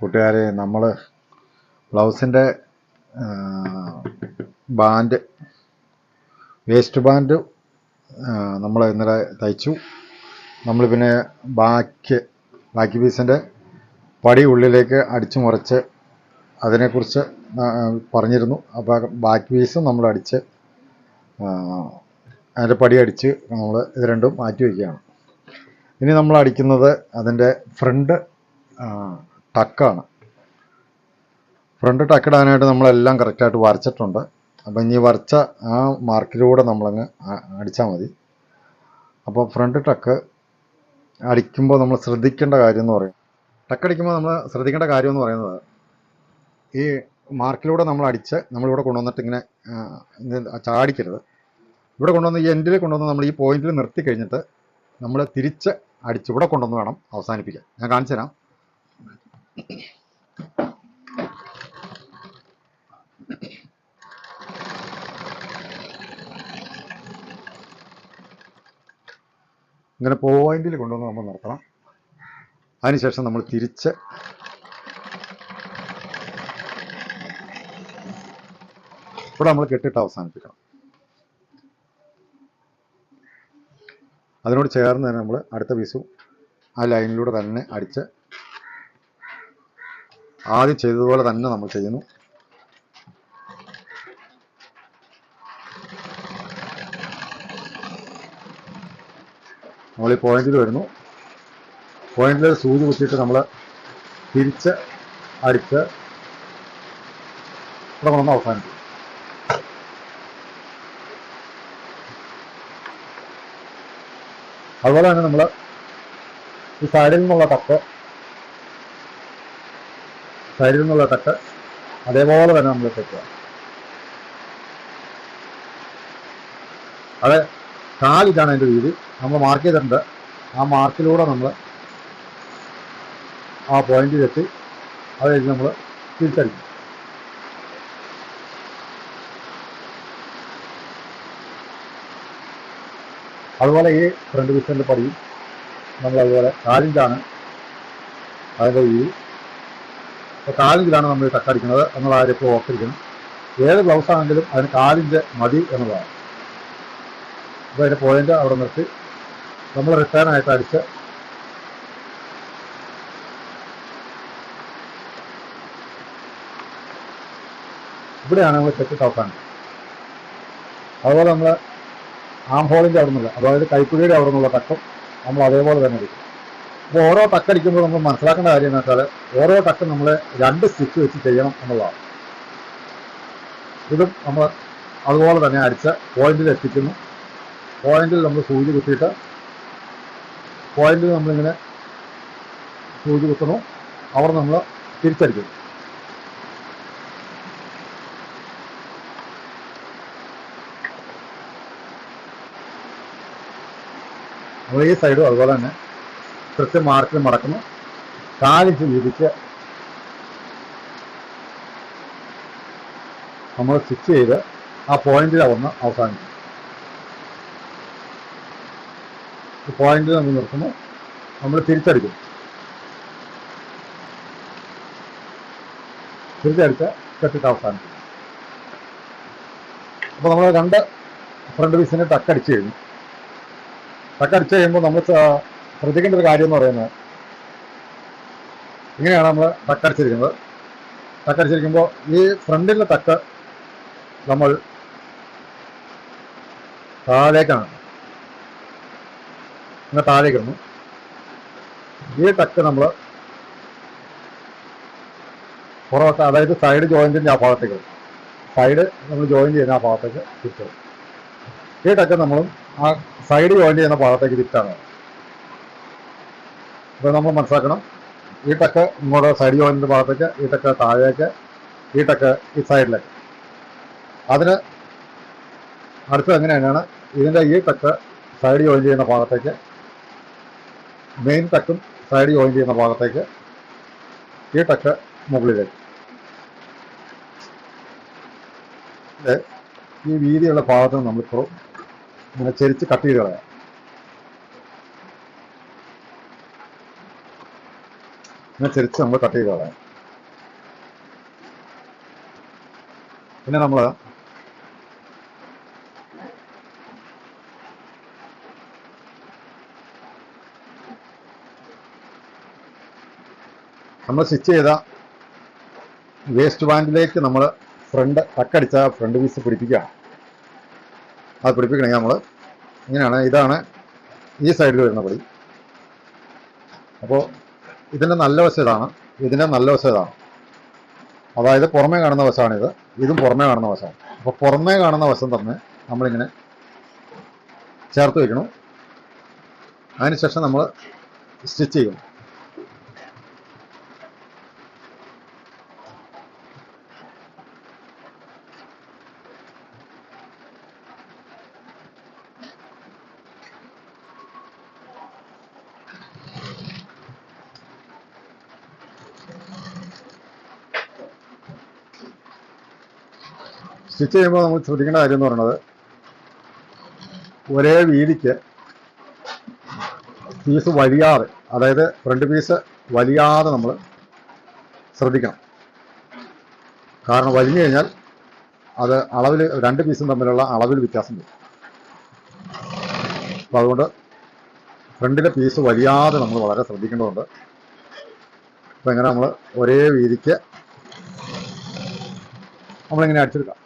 കൂട്ടുകാരെ നമ്മൾ ബ്ലൗസിന്റെ band waste band നമ്മൾ ഇന്നലെ തയ്ച്ചു. നമ്മൾ പിന്നെ ബാക്കി ബാക്കി പീസിന്റെ പടി ഉള്ളിലേക്ക് അടിച്ചു മുറച്ച് അതിനെക്കുറിച്ച് പറഞ്ഞിരുന്നു. അപ്പോൾ ബാക്കി പീസും നമ്മൾ അടിച്ച് അതിന്റെ പടി അടിച്ച് നമ്മൾ ഇത് രണ്ടും മാറ്റി വയ്ക്കുകയാണ്. ഇനി നമ്മൾ അടിക്കുന്നത് അതിന്റെ ഫ്രണ്ട് ടക്കാണ്. ഫ്രണ്ട് ടക്കിടാനായിട്ട് നമ്മളെല്ലാം കറക്റ്റായിട്ട് വരച്ചിട്ടുണ്ട്. അപ്പം ഇനി വരച്ച ആ മാർക്കിലൂടെ നമ്മളങ്ങ് അടിച്ചാൽ മതി. അപ്പോൾ ഫ്രണ്ട് ടക്ക് അടിക്കുമ്പോൾ നമ്മൾ ശ്രദ്ധിക്കേണ്ട കാര്യം എന്ന് പറയും ടക്ക് അടിക്കുമ്പോൾ നമ്മൾ ശ്രദ്ധിക്കേണ്ട കാര്യം എന്ന് പറയുന്നത് ഈ മാർക്കിലൂടെ നമ്മൾ അടിച്ച് നമ്മളിവിടെ കൊണ്ടുവന്നിട്ട് ഇങ്ങനെ ചാടിക്കരുത്. ഇവിടെ കൊണ്ടുവന്ന് ഈ എൻഡിൽ കൊണ്ടുവന്ന് നമ്മൾ ഈ പോയിന്റിൽ നിർത്തി കഴിഞ്ഞിട്ട് നമ്മൾ തിരിച്ച് അടിച്ച് ഇവിടെ കൊണ്ടുവന്ന് വേണം അവസാനിപ്പിക്കാൻ. ഞാൻ കാണിച്ചു തരാം ഇങ്ങനെ പോയിന്റിൽ കൊണ്ടുവന്ന് നമ്മൾ നിർത്തണം. അതിനുശേഷം നമ്മൾ തിരിച്ച് ഇവിടെ നമ്മൾ കെട്ടിട്ട് അവസാനിപ്പിക്കണം. അതിനോട് ചേർന്ന് തന്നെ നമ്മൾ അടുത്ത പീസും ആ ലൈനിലൂടെ തന്നെ അടിച്ച് ആദ്യം ചെയ്തതുപോലെ തന്നെ നമ്മൾ ചെയ്യുന്നു. നമ്മൾ ഈ പോയിന്റിൽ വരുന്നു. പോയിന്റിൽ സൂചി കുത്തിയിട്ട് നമ്മൾ തിരിച്ച് അടിച്ച് ഇവിടെ കൊണ്ടൊന്ന് അവസാനിക്കും അതുപോലെ തന്നെ നമ്മൾ ഈ സൈഡിൽ നിന്നുള്ള തട്ട് സൈഡിൽ നിന്നുള്ള തട്ട് അതേപോലെ തന്നെ നമ്മൾ തെറ്റുക അത് കാലിതാണ് അതിന്റെ വീതി. നമ്മൾ മാർക്ക് ചെയ്തിട്ടുണ്ട്. ആ മാർക്കിലൂടെ നമ്മൾ ആ പോയിന്റിൽ എത്തി. അത് കഴിഞ്ഞ് നമ്മൾ തിരിച്ചടിക്കും. അതുപോലെ ഈ ഫ്രണ്ട് പീസിന്റെ പടിയും നമ്മൾ അതുപോലെ കാലിഞ്ചാണ് അതിന്റെ വീതി. അപ്പോൾ കാലിഞ്ചിലാണ് നമ്മൾ ഈ തക്കടിക്കുന്നത് എന്നുള്ള കാര്യം ഇപ്പോൾ ഓർത്തിരിക്കണം. ഏത് ബ്ലൗസ് ആണെങ്കിലും അതിന് കാലിഞ്ച് മതി എന്നതാണ് അപ്പോൾ അതിന്റെ പോയിന്റ് അവിടെ നിർത്തി. നമ്മൾ റിട്ടേൺ ആയിട്ട് അടിച്ച് ഇവിടെയാണ് നമ്മൾ തെറ്റ് ടോക്കാണ് അതുപോലെ നമ്മൾ ആം ഹോളിന്റെ അവിടെ നിന്നുള്ള അതായത് കൈക്കുഴിയുടെ അവിടെ നിന്നുള്ള തക്കം നമ്മൾ അതേപോലെ തന്നെ എടുക്കും. അപ്പോൾ ഓരോ ടക്കടിക്കുമ്പോൾ നമ്മൾ മനസ്സിലാക്കേണ്ട കാര്യം എന്ന് വെച്ചാൽ ഓരോ ടക്ക് നമ്മൾ രണ്ട് സ്റ്റിച്ച് വെച്ച് ചെയ്യണം എന്നുള്ളതാണ്. ഇതും നമ്മൾ അതുപോലെ തന്നെ അടിച്ച് പോയിന്റിൽ എത്തിക്കുന്നു. പോയിന്റിൽ നമ്മൾ സൂചി കുത്തിയിട്ട് പോയിന്റിൽ നമ്മളിങ്ങനെ സൂചി കുത്തുന്നു. അവിടെ നമ്മൾ തിരിച്ചടിക്കുന്നു. അപ്പോൾ ഈ സൈഡും അതുപോലെ തന്നെ കൃത്യം മാർക്കിൽ മടക്കുന്നു. കാലിച്ച് വിരിച്ച് നമ്മൾ സ്റ്റിച്ച് ചെയ്ത് ആ പോയിന്റിൽ വന്ന് അവസാനിക്കും പോയിന്റിൽ നമ്മൾ നിർത്തുന്നു. നമ്മൾ തിരിച്ചടിക്കും. തിരിച്ചടിച്ച് കെട്ടിട്ട് അവസാനിക്കും അപ്പോൾ നമ്മൾ രണ്ട് ഫ്രണ്ട് പീസിന് ടക്കടിച്ച് കഴിഞ്ഞു. ടക്കടിച്ച് കഴിയുമ്പോൾ നമ്മൾ ശ്രദ്ധിക്കേണ്ട ഒരു കാര്യം എന്ന് പറയുന്നത് ഇങ്ങനെയാണ് നമ്മൾ തക്കടിച്ചിരിക്കുന്നത് തക്കടിച്ചിരിക്കുമ്പോൾ ഈ ഫ്രണ്ടിലെ തക്ക നമ്മൾ താഴേക്കാണ്. ഇങ്ങനെ താഴേക്ക് വന്നു ഈ തക്ക നമ്മൾ പുറത്ത് അതായത് സൈഡ് ജോയിന്റിന്റെ ആ ഭാഗത്തേക്ക് സൈഡ് നമ്മൾ ജോയിൻ ചെയ്യുന്ന ആ ഭാഗത്തേക്ക് തിരിച്ചു ഈ തക്ക നമ്മളും ആ സൈഡ് ജോയിൻ ചെയ്യുന്ന ഭാഗത്തേക്ക് തിരിച്ചാണ് അപ്പോൾ നമ്മൾ മനസ്സിലാക്കണം. ഈ ടക്ക് ഇങ്ങോട്ട് സൈഡ് ജോയിന്റെ ഭാഗത്തേക്ക് ഈ ടക്ക് താഴേക്ക് ഈ ടക്ക് ഈ സൈഡിലേക്ക് അതിന് അടുത്തത് എങ്ങനെയാണ് ഇതിന്റെ ഈ ടക്ക് സൈഡ് ജോയിൻ ചെയ്യുന്ന ഭാഗത്തേക്ക് മെയിൻ ടക്കും സൈഡ് ജോയിൻ ചെയ്യുന്ന ഭാഗത്തേക്ക് ഈ ടക്ക് മുകളിലേക്ക്. ഈ വീതിയുള്ള ഭാഗത്ത് നമ്മളിപ്പോൾ ഇങ്ങനെ ചെരിച്ച് കട്ട് ചെയ്ത് കളയാം. ഇങ്ങനെ ചെരിച്ച് നമ്മൾ കട്ട് ചെയ്ത് കളയാം. പിന്നെ നമ്മൾ നമ്മൾ സ്റ്റിച്ച് ചെയ്ത വേസ്റ്റ് ബാൻഡിലേക്ക് നമ്മൾ ഫ്രണ്ട് കക്കടിച്ച ഫ്രണ്ട് പീസ് പിടിപ്പിക്കുക. അത് പിടിപ്പിക്കണമെങ്കിൽ നമ്മൾ ഇങ്ങനെയാണ് ഇതാണ് ഈ സൈഡിൽ വരുന്ന പടി. അപ്പോൾ ഇതിന്റെ നല്ല വശം ഇതാണ് ഇതിന്റെ നല്ല വശം ഇതാണ് അതായത് പുറമേ കാണുന്ന വശമാണിത്. ഇതും പുറമേ കാണുന്ന വശമാണ്. അപ്പോൾ പുറമേ കാണുന്ന വശം തന്നെ നമ്മളിങ്ങനെ ചേർത്ത് വയ്ക്കണം. അതിനുശേഷം നമ്മൾ സ്റ്റിച്ച് ചെയ്യും. സ്റ്റിച്ച് ചെയ്യുമ്പോൾ നമ്മൾ ശ്രദ്ധിക്കേണ്ട കാര്യം എന്ന് പറയുന്നത് ഒരേ വീതിക്ക് പീസ് വലിയാതെ അതായത് ഫ്രണ്ട് പീസ് വലിയാതെ നമ്മൾ ശ്രദ്ധിക്കണം. കാരണം വലിഞ്ഞു കഴിഞ്ഞാൽ അത് അളവിൽ രണ്ട് പീസും തമ്മിലുള്ള അളവിൽ വ്യത്യാസം വരും. അപ്പം അതുകൊണ്ട് ഫ്രണ്ടിലെ പീസ് വലിയാതെ നമ്മൾ വളരെ ശ്രദ്ധിക്കേണ്ടതുണ്ട്. അപ്പം എങ്ങനെ നമ്മൾ ഒരേ വീതിക്ക് നമ്മളിങ്ങനെ അടിച്ചെടുക്കാം.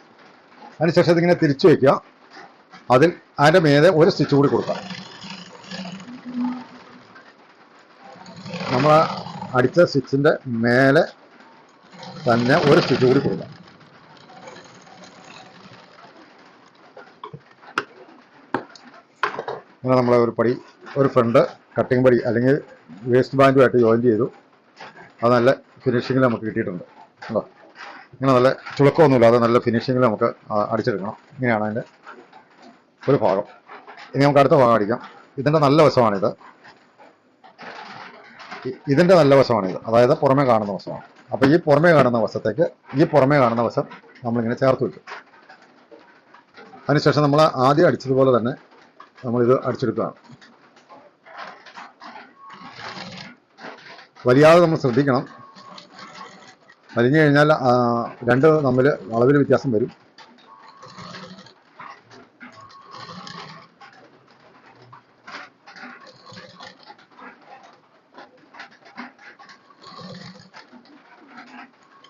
അതിനുശേഷം ഇതിങ്ങനെ തിരിച്ചു വയ്ക്കുക. അതിൽ അതിന്റെ മേലെ ഒരു സ്റ്റിച്ച് കൂടി കൊടുക്കുക നമ്മൾ അടിച്ച സ്റ്റിച്ചിന്റെ മേലെ തന്നെ ഒരു സ്റ്റിച്ച് കൂടി കൊടുക്കാം. അങ്ങനെ നമ്മളെ ഒരു പടി ഒരു ഫ്രണ്ട് കട്ടിങ് പടി അല്ലെങ്കിൽ വേസ്റ്റ് ബാൻഡുമായിട്ട് ജോയിൻ ചെയ്തു. അത് നല്ല ഫിനിഷിങ്ങിൽ നമുക്ക് കിട്ടിയിട്ടുണ്ട്. കേട്ടോ ഇങ്ങനെ നല്ല ചുളക്കമൊന്നുമില്ലാതെ നല്ല ഫിനിഷിങ്ങിൽ നമുക്ക് അടിച്ചെടുക്കണം. ഇങ്ങനെയാണ് അതിന്റെ ഒരു ഭാഗം. ഇനി നമുക്ക് അടുത്ത ഭാഗം അടിക്കാം. ഇതിന്റെ നല്ല വശമാണിത്. ഇതിന്റെ നല്ല വശമാണിത്. അതായത് പുറമേ കാണുന്ന വശമാണ്. അപ്പോൾ ഈ പുറമേ കാണുന്ന വശത്തേക്ക് ഈ പുറമേ കാണുന്ന വശം നമ്മളിങ്ങനെ ചേർത്ത് വയ്ക്കും അതിനുശേഷം നമ്മൾ ആദ്യം അടിച്ചതുപോലെ തന്നെ നമ്മളിത് അടിച്ചെടുക്കുകയാണ്. വലിയാതെ നമ്മൾ ശ്രദ്ധിക്കണം. വലിഞ്ഞു കഴിഞ്ഞാൽ രണ്ട് തമ്മിൽ അളവിൽ വ്യത്യാസം വരും.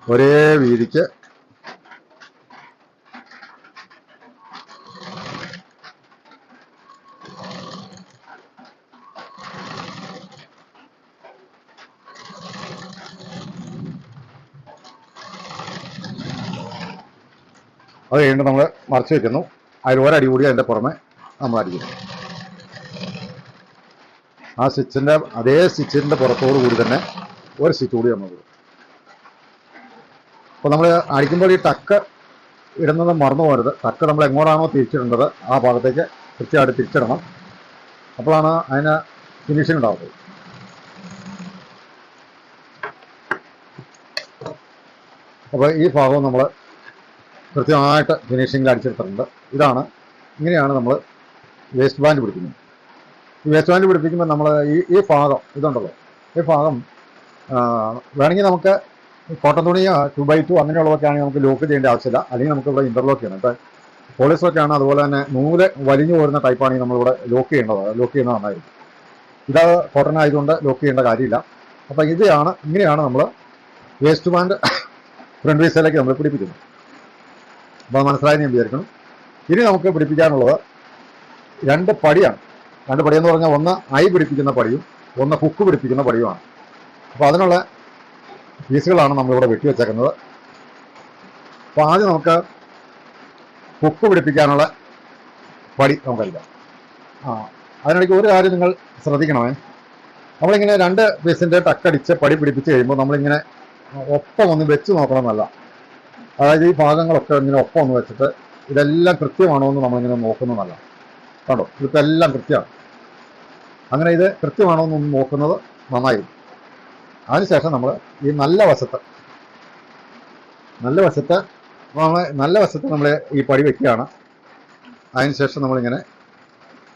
ഒരേ വീതിക്ക് കഴിഞ്ഞിട്ട് നമ്മൾ മറച്ചു വെക്കുന്നു. അതിൽ ഒരടി കൂടി അതിന്റെ പുറമെ നമ്മൾ അടിക്കുന്നു. ആ സ്റ്റിച്ചിന്റെ അതേ സ്റ്റിച്ചിന്റെ പുറത്തോടു കൂടി തന്നെ ഒരു സ്റ്റിച്ച് കൂടി നമ്മൾ കൊടുക്കും അപ്പോൾ നമ്മൾ അടിക്കുമ്പോൾ ഈ ടക്ക് ഇടുന്നത് മറന്നു പോകരുത്. ടക്ക് നമ്മൾ എങ്ങോട്ടാണോ തിരിച്ചിടേണ്ടത് ആ ഭാഗത്തേക്ക് കൃത്യമായിട്ട് തിരിച്ചിടണം. അപ്പോഴാണ് അതിന് ഫിനിഷിംഗ് ഉണ്ടാവുന്നത്. അപ്പോൾ ഈ ഭാഗവും നമ്മൾ കൃത്യമായിട്ട് ഫിനിഷിങ്ങിൽ അടിച്ചെടുത്തിട്ടുണ്ട്. ഇതാണ്. ഇങ്ങനെയാണ് നമ്മൾ വേസ്റ്റ് ബാൻഡ് പിടിക്കുന്നത് ഈ വേസ്റ്റ് ബാൻഡ് പിടിപ്പിക്കുമ്പോൾ നമ്മൾ ഈ ഈ ഭാഗം ഇതുണ്ടല്ലോ. ഈ ഭാഗം വേണമെങ്കിൽ നമുക്ക് കോട്ടൺ തുണി ടു ബൈ ടു അങ്ങനെയുള്ളതൊക്കെ ആണെങ്കിൽ നമുക്ക് ലോക്ക് ചെയ്യേണ്ട ആവശ്യമില്ല. അല്ലെങ്കിൽ നമുക്ക് ഇവിടെ ഇന്റർലോക്ക് ചെയ്യണം. ഇപ്പം ഒക്കെ ആണ് അതുപോലെ തന്നെ നൂൽ വലിഞ്ഞു പോരുന്ന ടൈപ്പാണെങ്കിൽ നമ്മളിവിടെ ലോക്ക് ചെയ്യേണ്ടത്. ലോക്ക് ചെയ്യുന്നത് നന്നായിരിക്കും. ഇത് കോട്ടൺ ആയതുകൊണ്ട് ലോക്ക് ചെയ്യേണ്ട കാര്യമില്ല. അപ്പോൾ ഇതാണ് ഇങ്ങനെയാണ് നമ്മൾ വേസ്റ്റ് ബാൻഡ് ഫ്രണ്ട് പീസിലേക്ക് നമ്മൾ പിടിപ്പിക്കുന്നത്. അപ്പോൾ മനസ്സിലായി ഞാൻ വിചാരിക്കണം ഇനി നമുക്ക് പിടിപ്പിക്കാനുള്ളത് രണ്ട് പടിയാണ്. രണ്ട് പടിയെന്ന് പറഞ്ഞാൽ ഒന്ന് ഐ പിടിപ്പിക്കുന്ന പടിയും ഒന്ന് ഹുക്ക് പിടിപ്പിക്കുന്ന പടിയുമാണ്. അപ്പോൾ അതിനുള്ള പീസുകളാണ് നമ്മളിവിടെ വെട്ടി വെച്ചേക്കുന്നത്. അപ്പോൾ ആദ്യം നമുക്ക് ഹുക്ക് പിടിപ്പിക്കാനുള്ള പടി നമുക്കറിയാം. ആ അതിനിടയ്ക്ക് ഒരു കാര്യം നിങ്ങൾ ശ്രദ്ധിക്കണമേ. നമ്മളിങ്ങനെ രണ്ട് പീസിന്റെ ടക്കടിച്ച് പടി പിടിപ്പിച്ച് കഴിയുമ്പോൾ നമ്മളിങ്ങനെ ഒപ്പം ഒന്ന് വെച്ച് നോക്കണം നോക്കണമെന്നല്ല. അതായത് ഈ ഭാഗങ്ങളൊക്കെ ഇങ്ങനെ ഒപ്പം ഒന്ന് വെച്ചിട്ട് ഇതെല്ലാം കൃത്യമാണോ എന്ന് നമ്മളിങ്ങനെ നോക്കുന്നതല്ല. കണ്ടോ? ഇതിപ്പോൾ എല്ലാം കൃത്യമാണ്. അങ്ങനെ ഇത് കൃത്യമാണോ എന്നൊന്ന് നോക്കുന്നത് നന്നായിരിക്കും അതിനുശേഷം നമ്മൾ ഈ നല്ല വശത്ത് നല്ല വശത്ത് നല്ല വശത്ത് നമ്മൾ ഈ പടി വയ്ക്കുകയാണ് അതിനുശേഷം നമ്മളിങ്ങനെ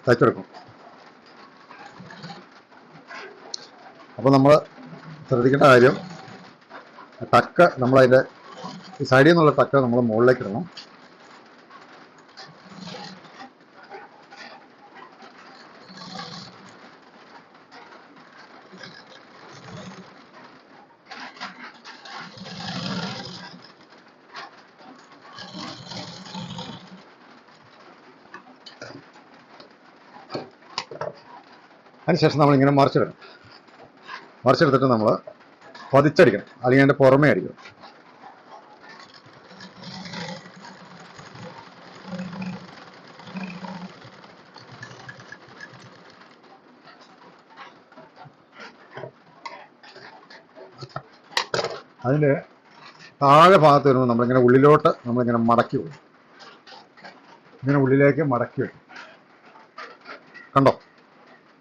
തയ്ച്ചെടുക്കും. അപ്പോൾ നമ്മൾ ശ്രദ്ധിക്കേണ്ട കാര്യം ടക്ക് നമ്മളതിന്റെ ഈ സൈഡിൽ നിന്നുള്ള തക്ക നമ്മൾ മുകളിലേക്ക് ഇടണം. അതിനുശേഷം നമ്മളിങ്ങനെ മറിച്ചിടണം. മറിച്ചെടുത്തിട്ട് നമ്മൾ പതിച്ചടിക്കണം. അല്ലെങ്കിൽ അതിന്റെ പുറമേ അടിക്കണം. അതിന്റെ താഴെ ഭാഗത്ത് വരുമ്പോൾ നമ്മളിങ്ങനെ ഉള്ളിലോട്ട് നമ്മളിങ്ങനെ മടക്കി വിടും ഇങ്ങനെ ഉള്ളിലേക്ക് മടക്കി വെക്കും. കണ്ടോ?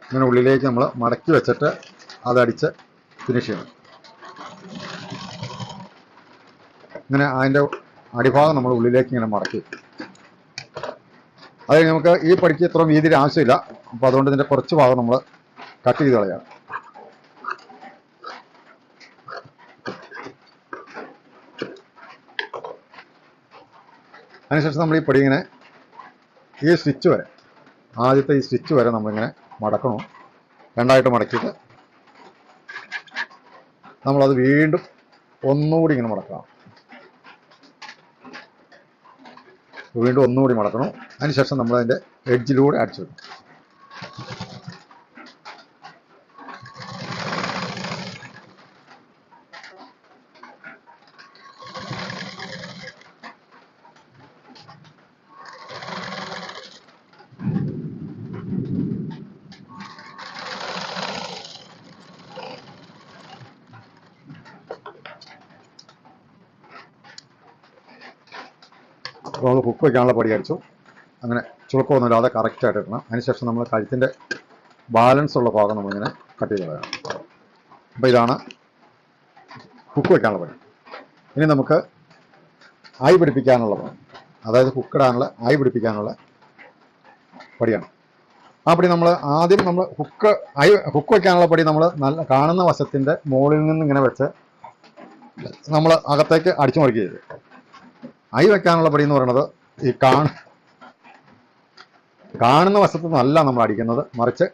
ഇങ്ങനെ ഉള്ളിലേക്ക് നമ്മൾ മടക്കി വെച്ചിട്ട് അതടിച്ച് ഫിനിഷ് ചെയ്യണം ഇങ്ങനെ അതിന്റെ അടിഭാഗം നമ്മൾ ഉള്ളിലേക്ക് ഇങ്ങനെ മടക്കി വെക്കും. അത് നമുക്ക് ഈ പടിക്ക് ഇത്ര വീതിയിൽ ആവശ്യമില്ല. അപ്പോൾ അതുകൊണ്ട് ഇതിന്റെ കുറച്ച് ഭാഗം നമ്മൾ കട്ട് ചെയ്ത് കളയാം അതിനുശേഷം നമ്മൾ ഈ പടി ഇങ്ങനെ ഈ സ്റ്റിച്ച് വരെ ആദ്യത്തെ ഈ സ്റ്റിച്ച് വരെ നമ്മളിങ്ങനെ മടക്കണം. രണ്ടായിട്ട് മടക്കിയിട്ട് നമ്മളത് വീണ്ടും ഒന്നുകൂടി ഇങ്ങനെ മടക്കണം. വീണ്ടും ഒന്നുകൂടി മടക്കണം. അതിനുശേഷം നമ്മളതിന്റെ എഡ്ജിലൂടെ അടിച്ചു വെക്കണം. അപ്പോൾ നമ്മൾ ഹുക്ക് വയ്ക്കാനുള്ള പടി അടിച്ചു അങ്ങനെ ചുളുക്കമൊന്നും ഇല്ലാതെ കറക്റ്റായിട്ട് ഇടണം. അതിനുശേഷം നമ്മൾ കഴുത്തിന്റെ ബാലൻസ് ഉള്ള ഭാഗം നമ്മളിങ്ങനെ കട്ട് ചെയ്ത് കളയണം. അപ്പോൾ ഇതാണ് ഹുക്ക് വയ്ക്കാനുള്ള പണി. ഇനി നമുക്ക് ആയി പിടിപ്പിക്കാനുള്ള പണി. അതായത് ഹുക്കിടാനുള്ള ആയി പിടിപ്പിക്കാനുള്ള പടിയാണ് ആ പടി നമ്മൾ ആദ്യം നമ്മൾ ഹുക്ക് ആയി ഹുക്ക് വയ്ക്കാനുള്ള പടി നമ്മൾ നല്ല കാണുന്ന വശത്തിന്റെ മുകളിൽ നിന്ന് ഇങ്ങനെ വെച്ച് നമ്മൾ അകത്തേക്ക് അടിച്ചു മറിക്കുക ചെയ്തു ഐ വെക്കാനുള്ള പടി എന്ന് പറയുന്നത് ഈ കാണ കാണുന്ന വശത്ത് നിന്നല്ല നമ്മൾ അടിക്കുന്നത്. മറിച്ച്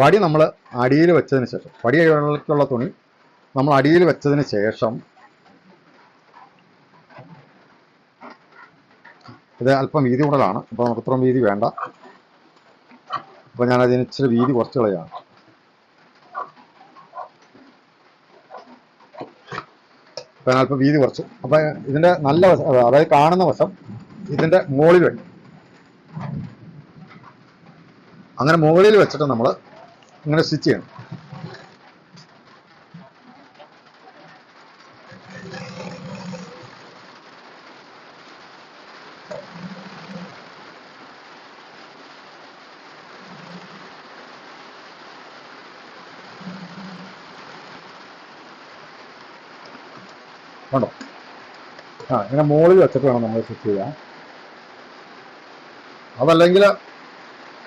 പടി നമ്മൾ അടിയിൽ വെച്ചതിന് ശേഷം പടി പടിയിലേക്കുള്ള തുണി നമ്മൾ അടിയിൽ വെച്ചതിന് ശേഷം ഇത് അല്പം വീതി കൂടുതലാണ്. അപ്പോൾ നമുക്ക് ഇത്രയും വീതി വേണ്ട. അപ്പോൾ ഞാനതിന് ഇച്ചിരി വീതി കുറച്ച് കളയാണ്. ഞാൻ അല്പം വീതി കുറച്ച്. അപ്പോൾ ഇതിന്റെ നല്ല വശം അതായത് കാണുന്ന വശം ഇതിന്റെ മുകളിൽ വെക്കും അങ്ങനെ മുകളിൽ വെച്ചിട്ട് നമ്മൾ ഇങ്ങനെ സ്റ്റിച്ച് ചെയ്യണം കണ്ടോ ആ ഇങ്ങനെ മുകളിൽ വെച്ചിട്ട് വേണം നമ്മൾ സ്റ്റിച്ച് ചെയ്യാൻ. അതല്ലെങ്കിൽ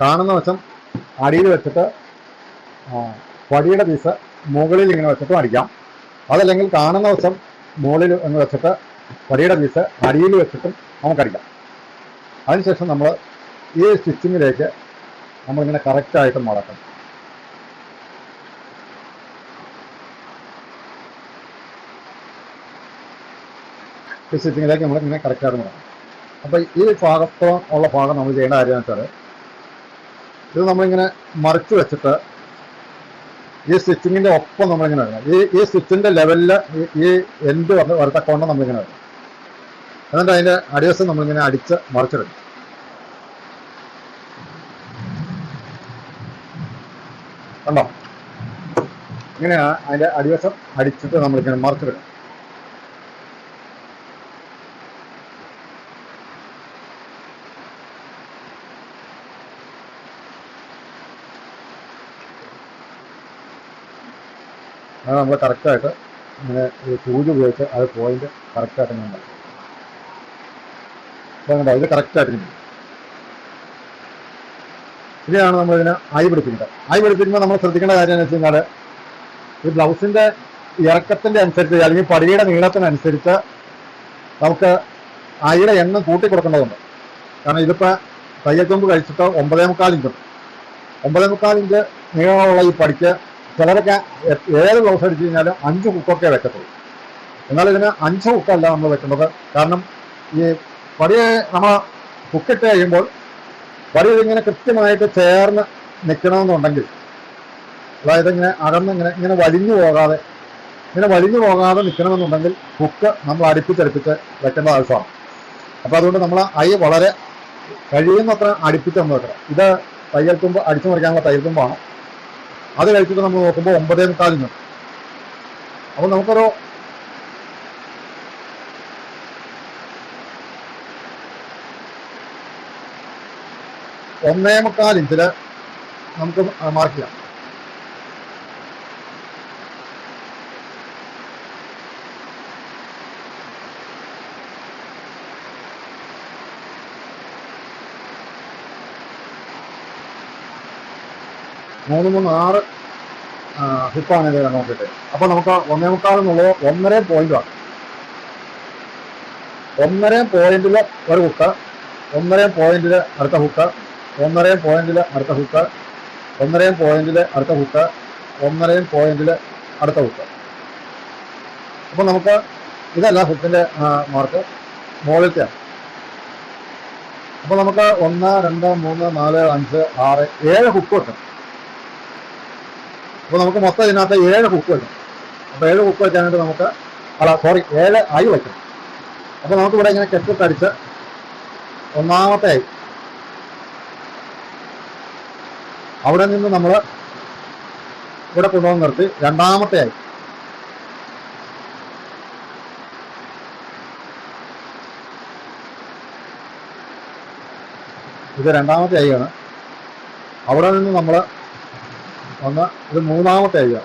കാണുന്ന വശം അടിയിൽ വെച്ചിട്ട് പടിയുടെ പീസ് മുകളിൽ ഇങ്ങനെ വെച്ചിട്ടും അടിക്കാം. അതല്ലെങ്കിൽ കാണുന്ന വശം മുകളിൽ എന്ന് വെച്ചിട്ട് പടിയുടെ പീസ് അടിയിൽ വെച്ചിട്ടും നമുക്ക് അടിക്കാം. അതിനുശേഷം നമ്മൾ ഈ സ്റ്റിച്ചിങ്ങിലേക്ക് നമ്മളിങ്ങനെ കറക്റ്റായിട്ട് മടക്കണം ഈ സ്റ്റിച്ചിങ്ങിലേക്ക് നമ്മൾ ഇങ്ങനെ കറക്റ്റായിട്ട് നോക്കാം അപ്പോൾ ഈ ഭാഗത്തോളം ഉള്ള ഭാഗം നമ്മൾ ചെയ്യേണ്ട കാര്യം വെച്ചാൽ ഇത് നമ്മളിങ്ങനെ മറിച്ച് വെച്ചിട്ട് ഈ സ്റ്റിച്ചിങ്ങിന്റെ ഒപ്പം നമ്മളിങ്ങനെ വരണം. ഈ ഈ സ്റ്റിച്ചിന്റെ ലെവലിൽ ഈ എൻഡ് വന്ന് വരത്തക്കോണം നമ്മളിങ്ങനെ വരണം. എന്നിട്ട് അതിന്റെ അടിവശം നമ്മളിങ്ങനെ അടിച്ച് മറിച്ചെടുക്കും കണ്ടോ? ഇങ്ങനെയാണ് അതിന്റെ അടിവശം അടിച്ചിട്ട് നമ്മളിങ്ങനെ മറിച്ചിടും അത് നമ്മൾ കറക്റ്റായിട്ട് ഇങ്ങനെ ഒരു സൂചി ഉപയോഗിച്ച് അത് പോയിന്റ് കറക്റ്റായിട്ട് ഉണ്ടാക്കും. അപ്പോൾ കണ്ടോ ഇത് കറക്റ്റായിട്ട് കിട്ടും ഇനിയാണ് നമ്മൾ ഇതിനെ ആയി പിടിപ്പിക്കുന്നത്. ആയി പിടിപ്പിക്കുമ്പോൾ നമ്മൾ ശ്രദ്ധിക്കേണ്ട കാര്യം എന്ന് വെച്ച് കഴിഞ്ഞാൽ ഈ ബ്ലൗസിന്റെ ഇറക്കത്തിന്റെ അനുസരിച്ച് അല്ലെങ്കിൽ പടിയുടെ നീളത്തിനനുസരിച്ച് നമുക്ക് അരിയുടെ എണ്ണം കൂട്ടി കൊടുക്കേണ്ടതുണ്ട് കാരണം ഇതിപ്പോൾ തയ്യൽ കൊമ്പ് കഴിച്ചിട്ട് ഒമ്പതേ മുക്കാൽ ഇഞ്ചുണ്ട് ഒമ്പതേ മുക്കാൽ ഇഞ്ച് നീളമുള്ള ഈ പടിക്ക് ചിലരൊക്കെ ഏഴ് ബ്ലൗസ് അടിച്ചു കഴിഞ്ഞാലും അഞ്ച് കുക്കൊക്കെ വെക്കത്തുള്ളൂ. എന്നാൽ ഇതിന് അഞ്ച് കുക്കല്ല നമ്മൾ വെക്കുന്നത് കാരണം ഈ വടിയെ നമ്മൾ കുക്കിട്ട് കഴിയുമ്പോൾ പടി ഇതിങ്ങനെ കൃത്യമായിട്ട് ചേർന്ന് നിൽക്കണമെന്നുണ്ടെങ്കിൽ അതായത് ഇങ്ങനെ അകന്ന് ഇങ്ങനെ ഇങ്ങനെ വലിഞ്ഞു പോകാതെ ഇങ്ങനെ വലിഞ്ഞു പോകാതെ നിൽക്കണമെന്നുണ്ടെങ്കിൽ കുക്ക് നമ്മൾ അടുപ്പിച്ചടുപ്പിച്ച് വെക്കേണ്ട ആവശ്യമാണ്. അപ്പോൾ അതുകൊണ്ട് നമ്മൾ ഐ വളരെ കഴിയുന്നത്ര അടുപ്പിച്ച് നമ്മൾ വെക്കണം. ഇത് തയ്യൽ തുമ്പ് അടിച്ചു മറിക്കാനുള്ള തയ്യൽ തുമ്പാണ്. അത് കഴിച്ചിട്ട് നമ്മൾ നോക്കുമ്പോൾ ഒമ്പതേ മുക്കാലിന്. അപ്പോൾ നമുക്കൊരു ഒന്നേ മുക്കാൽ ഇഞ്ചിൽ നമുക്ക് മാർക്ക് ചെയ്യാം. മൂന്ന് മൂന്ന് ആറ് ഹിപ്പാണ് ഇത് നോക്കിയിട്ട് അപ്പോൾ നമുക്ക് ഒന്നേ മുക്കാൽ എന്നുള്ളത് ഒന്നര പോയിന്റാണ് ഒന്നര പോയിന്റിൽ ഒരു ഹുക്ക് ഒന്നര പോയിന്റിൽ അടുത്ത ഹുക്ക് ഒന്നര പോയിന്റിൽ അടുത്ത ഹുക്ക് ഒന്നര പോയിന്റിൽ അടുത്ത ഹുക്ക് ഒന്നര പോയിന്റിൽ അടുത്ത ഹുക്ക് അപ്പോൾ നമുക്ക് ഇതല്ല ഹുക്കിന്റെ മാർക്ക് മുകളിലത്തെയാണ്. അപ്പോൾ നമുക്ക് ഒന്ന് രണ്ട് മൂന്ന് നാല് അഞ്ച് ആറ് ഏഴ് ഹുക്ക് വെക്കണം. അപ്പോൾ നമുക്ക് മൊത്തം ഇതിനകത്ത് ഏഴ് ഹുക്ക് വെക്കണം. അപ്പോൾ ഏഴ് ഹുക്ക് വെക്കാനായിട്ട് നമുക്ക് അല്ല സോറി ഏഴ് ആയി വെക്കണം. അപ്പോൾ നമുക്കിവിടെ ഇങ്ങനെ കെട്ടിട്ട് തടിച്ച് ഒന്നാമത്തെ ആയി അവിടെ നിന്ന് നമ്മൾ ഇവിടെ കൊണ്ടുവന്ന് നിർത്തി രണ്ടാമത്തെ ആയി ഇത് രണ്ടാമത്തെ ആയിയാണ് അവിടെ നിന്ന് നമ്മൾ വന്ന് ഇത് മൂന്നാമത്തെ അയ്യ.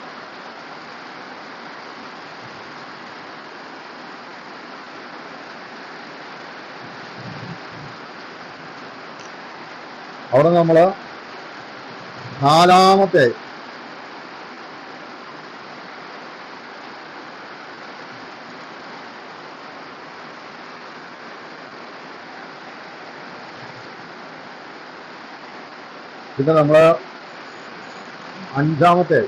അവിടെ നമ്മൾ നാലാമത്തെ പിന്നെ നമ്മൾ അഞ്ചാമത്തെ.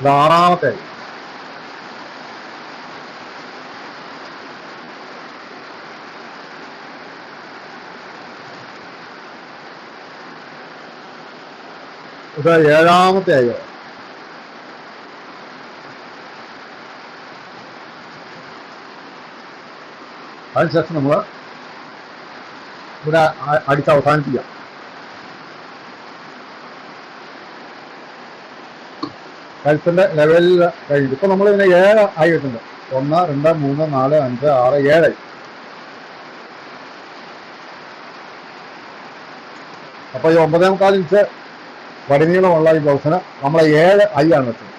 ആറാമത്തെ ഇത് ഏഴാമത്തെ ആയി അതിനുശേഷം നമ്മൾ ഇവിടെ അടിച്ച് അവസാനിപ്പിക്കാം. കഴുത്തിന്റെ ലെവലിൽ കഴിഞ്ഞു. ഇപ്പൊ നമ്മൾ ഇതിനെ ഏഴ് ആയി കിട്ടുന്നുണ്ട് ഒന്ന് രണ്ട് മൂന്ന് നാല് അഞ്ച് ആറ് ഏഴ് അപ്പോൾ ഈ ഒമ്പതേ മുക്കാൽ ഇഞ്ച് വടിനീളമുള്ള ഈ ബ്ലൗസിന് നമ്മൾ ഏഴ് ഐ ആണ് വെച്ചത്.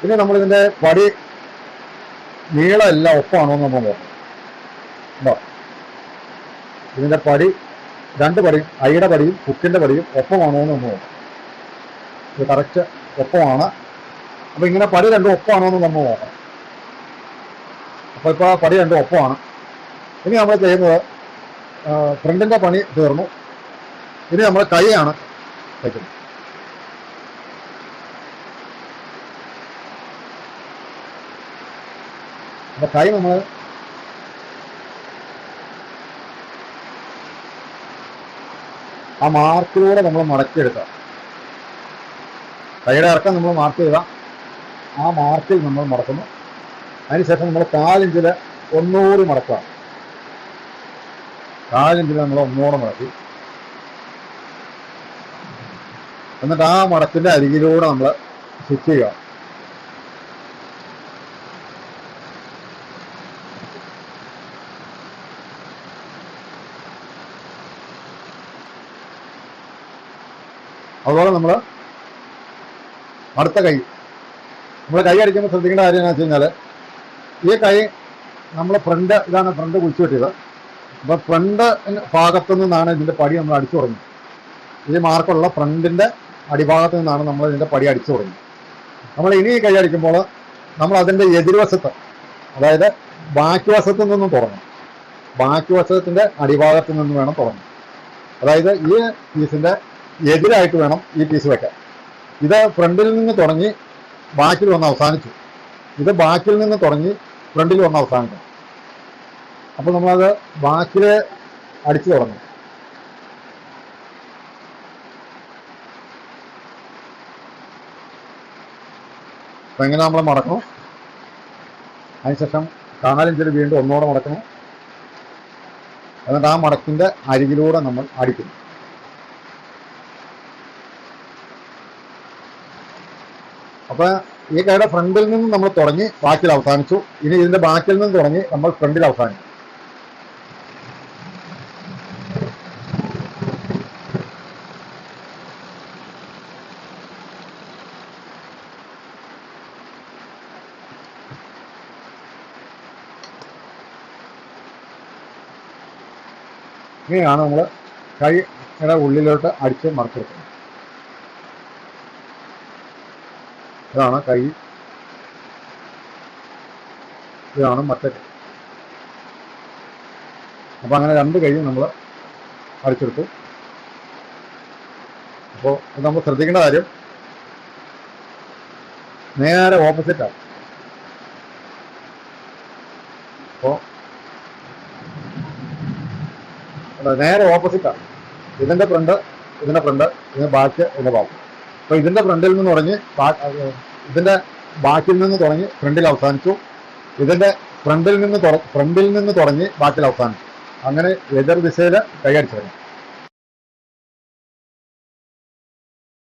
പിന്നെ നമ്മൾ ഇതിന്റെ വടി നീളം എല്ലാം ഒപ്പമാണോ എന്ന് നമ്മൾ നോക്കണം. ഉണ്ടോ? ഇതിന്റെ പടി രണ്ട് പടിയും ഐയുടെ പടിയും കുക്കിന്റെ പടിയും ഒപ്പമാണോ എന്ന് നമ്മൾ നോക്കണം. ഇത് കറക്റ്റ് ഒപ്പമാണ്. അപ്പം ഇങ്ങനെ പടി രണ്ടും ഒപ്പമാണോ എന്ന് നമ്മൾ നോക്കാം അപ്പോൾ ഇപ്പോൾ പടി രണ്ടും ഒപ്പമാണ്. ഇനി നമ്മൾ ചെയ്യുന്നത് ഫ്രണ്ടിന്റെ പണി തീർന്നു. ഇനി നമ്മൾ കൈയാണ് വയ്ക്കുന്നത് അപ്പൊ കൈ നമ്മൾ ആ മാർക്കിലൂടെ നമ്മൾ മടക്കിയെടുക്കുക കൈയുടെ ഇറക്കം നമ്മൾ മാർക്ക് ചെയ്യുക ആ മാർക്കിൽ നമ്മൾ മടക്കുന്നു. അതിനുശേഷം നമ്മൾ കാലിഞ്ചിൽ ഒന്നുകൂടി മടക്കുക. കാലിഞ്ചിൽ നമ്മൾ ഒന്നുകൂടെ മടക്കി. എന്നിട്ട് ആ മടക്കിന്റെ അരികിലൂടെ നമ്മൾ സ്റ്റിച്ച് ചെയ്യുക. അതുപോലെ നമ്മൾ അടുത്ത കൈ. നമ്മൾ കൈ അടിക്കുമ്പോൾ ശ്രദ്ധിക്കേണ്ട കാര്യം എന്ന് വെച്ച് കഴിഞ്ഞാൽ ഈ കൈ നമ്മൾ ഫ്രണ്ട് ഇതാണ് ഫ്രണ്ട് കുഴിച്ചു പറ്റിയത് അപ്പോൾ ഫ്രണ്ട് ഭാഗത്തു നിന്നാണ് ഇതിന്റെ പടി നമ്മൾ അടിച്ചു തുടങ്ങി. ഈ മാർക്കുള്ള ഫ്രണ്ടിന്റെ അടിഭാഗത്ത് നിന്നാണ് നമ്മൾ ഇതിന്റെ പടി അടിച്ചു തുടങ്ങി. നമ്മൾ ഇനി കൈ അടിക്കുമ്പോൾ നമ്മൾ അതിന്റെ എതിർവശത്ത് അതായത് ബാക്കി വശത്തു നിന്നും തുടങ്ങും. ബാക്കി വശത്തിന്റെ അടിഭാഗത്ത് നിന്ന് വേണം തുടങ്ങും അതായത് ഈ പീസിന്റെ എതിരായിട്ട് വേണം ഈ പീസ് വെക്കാൻ. ഇത് ഫ്രണ്ടിൽ നിന്ന് തുടങ്ങി ബാക്കിൽ വന്ന് അവസാനിച്ചു. ഇത് ബാക്കിൽ നിന്ന് തുടങ്ങി ഫ്രണ്ടിൽ വന്ന് അവസാനിക്കും അപ്പോൾ നമ്മളത് ബാക്കിൽ അടിച്ചു തുടങ്ങും. അപ്പം എങ്ങനെ നമ്മൾ മടക്കണം? അതിനുശേഷം കാലിഞ്ചിൽ വീണ്ടും ഒന്നുകൂടെ മടക്കണം. എന്നിട്ട് ആ മടക്കിന്റെ അരികിലൂടെ നമ്മൾ അടിക്കുന്നു. അപ്പോൾ ഈ കടയുടെ ഫ്രണ്ടിൽ നിന്ന് നമ്മൾ തുടങ്ങി ബാക്കിൽ അവസാനിച്ചു. ഇനി ഇതിന്റെ ബാക്കിൽ നിന്ന് തുടങ്ങി നമ്മൾ ഫ്രണ്ടിൽ അവസാനിച്ചു ഇങ്ങനെയാണ് നമ്മൾ കൈയുടെ ഉള്ളിലോട്ട് അടിച്ച് മറച്ചെടുക്കുന്നത് ഇതാണ് കൈ. ഇതാണ് മറ്റേ കൈ. അപ്പോൾ അങ്ങനെ രണ്ട് കൈയും നമ്മൾ അടിച്ചെടുത്തു. അപ്പോൾ ഇത് നമ്മൾ ശ്രദ്ധിക്കേണ്ട കാര്യം നേരെ ഓപ്പോസിറ്റാണ് അപ്പോൾ നേരെ ഓപ്പോസിറ്റാണ് ഇതിന്റെ ഫ്രണ്ട് ഇതിന്റെ ഫ്രണ്ട് ഇതിന്റെ ബാക്ക് ഇതിന്റെ ബാക്ക് അപ്പോൾ ഇതിന്റെ ഫ്രണ്ടിൽ നിന്ന് തുടങ്ങി ഇതിന്റെ ബാക്കിൽ നിന്ന് തുടങ്ങി ഫ്രണ്ടിൽ അവസാനിച്ചു. ഇതിന്റെ ഫ്രണ്ടിൽ നിന്ന് ഫ്രണ്ടിൽ നിന്ന് തുടങ്ങി ബാക്കിൽ അവസാനിച്ചു. അങ്ങനെ എതിർ ദിശയിൽ കൈയടിച്ചു തുടങ്ങി